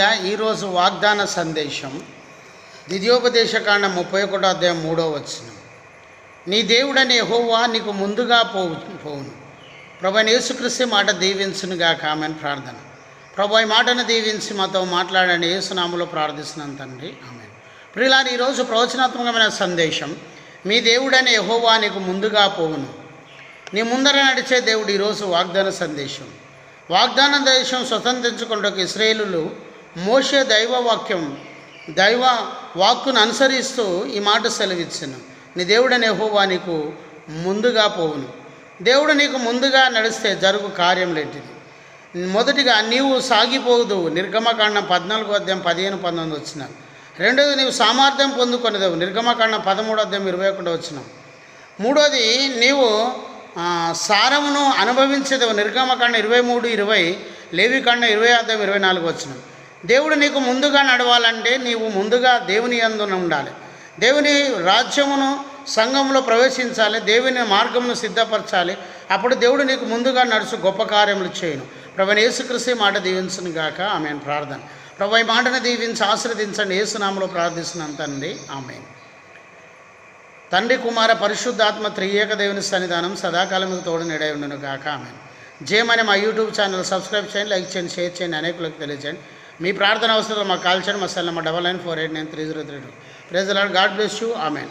హలలుయ ఈరోజు వాగ్దాన సందేశం. ద్వితీయోపదేశకాండ ముప్పై ఒకటో అధ్యాయం మూడో వచ్చిన నీ దేవుడని హోవా నీకు ముందుగా పోవు పోవును. ప్రభు యేసుక్రీస్తు మాట దీవించునుగా కామెన్ ప్రార్థన. ప్రభు ఈ మాటను దీవించి మాతో మాట్లాడండి. యేసునామలో ప్రార్థిస్తున్నాను తండ్రి. ఆమె ప్రియులారి ఈరోజు ప్రవచనాత్మకమైన సందేశం. మీ దేవుడని ఎహోవా నీకు ముందుగా పోవును. నీ ముందర నడిచే దేవుడు ఈరోజు వాగ్దాన సందేశం. వాగ్దాన దేశం స్వతంత్రించుకుంటూ ఇస్రాయేలు మోషే దైవ వాక్యం దైవ వాక్కును అనుసరిస్తూ ఈ మాట సెలవిచ్చాను. నీ దేవుడనే హోవా నీకు ముందుగా పోవును. దేవుడు నీకు ముందుగా నడిస్తే జరుగు కార్యములేంటిది మొదటిగా నీవు సాగిపోదు. నిర్గమకాండం పద్నాలుగు అధ్యాయం పదిహేను పంతొమ్మిది వచ్చిన. రెండోది నీవు సామర్థ్యం పొందుకునేదేవు. నిర్గమకాండం పదమూడు అధ్యాయం ఇరవై ఒకటి వచ్చిన. మూడోది నీవు సారమును అనుభవించేదేవు. నిర్గమకాండ ఇరవై మూడు ఇరవై లేవికాండ ఇరవై అధ్యాయం ఇరవై నాలుగు వచ్చిన. దేవుడు నీకు ముందుగా నడవాలంటే నీవు ముందుగా దేవుని అందున ఉండాలి. దేవుని రాజ్యమును సంఘంలో ప్రవేశించాలి దేవుని మార్గమును సిద్ధపరచాలి. అప్పుడు దేవుడు నీకు ముందుగా నడుచు గొప్ప కార్యములు చేయను. ప్రభు యేసుక్రీస్తు మాట దీవించను గాక. ఆమె ప్రార్థన. ప్రభు ఈ మాటను దీవించి ఆశీర్వదించండి. ఏసునామలో ప్రార్థిస్తున్నాను తండ్రి. ఆమె తండ్రి కుమార పరిశుద్ధాత్మ త్రియేక దేవుని సన్నిధానం సదాకాలం తోడు నిడై ఉండును గాక. ఆమె అనే మా యూట్యూబ్ ఛానల్ సబ్స్క్రైబ్ చేయండి లైక్ చేయండి షేర్ చేయండి అనేకులకు తెలియజేయండి. మీ ప్రార్థన అవసరం మాకు కాల్ చేయండి మా cell number double nine four eight nine three zero three two. Praise Lord God bless you. Amen.